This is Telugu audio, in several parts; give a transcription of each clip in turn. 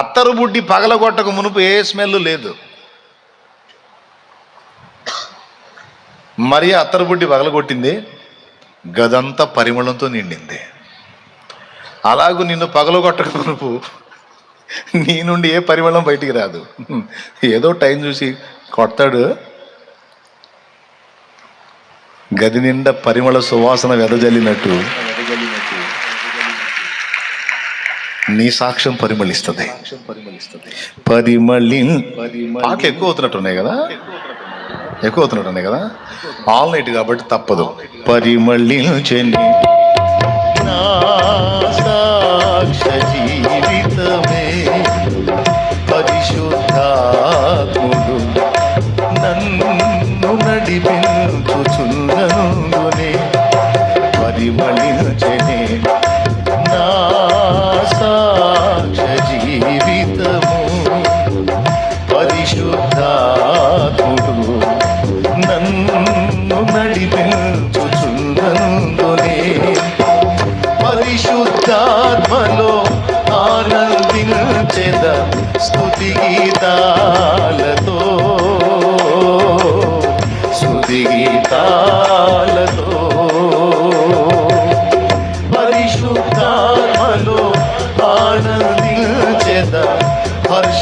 అత్తరు బుడ్డి పగలగొట్టక మునుపు ఏ స్మెల్ లేదు. మరి అత్తరు బుడ్డి పగలగొట్టింది గదంతా పరిమళంతో నిండింది. అలాగూ నిన్ను పగలగొట్టక మునుపు నీ నుండి ఏ పరిమళం బయటికి రాదు. ఏదో టైం చూసి కొడతాడు. గది నిండా పరిమళ సువాసన వెదజల్లినట్టు నీ సాక్ష్యం పరిమళిస్తుంది. పరిమళి పాటలు ఎక్కువ అవుతున్నట్టున్నాయి కదా? ఎక్కువ అవుతున్నట్టున్నాయి కదా? ఆల్ నైట్ కాబట్టి తప్పదు. పరిమళించని నా జీవితము పరిశుద్ధాత్ముడు నన్ను నడిపించుచుందనునే పరిశుద్ధాత్మలో ఆనందించెద స్థుతి గీతాలతో స్థుతి గీతా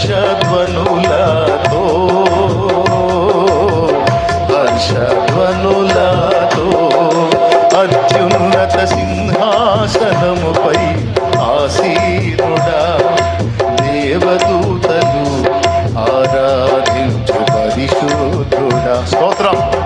హర్షధ్వనులతో హర్షధ్వనులతో అత్యున్నత సింహాసనముపై ఆసీనుడా దేవదూతలు ఆరాధించు పరిశుద్ధుడా. స్తోత్రం.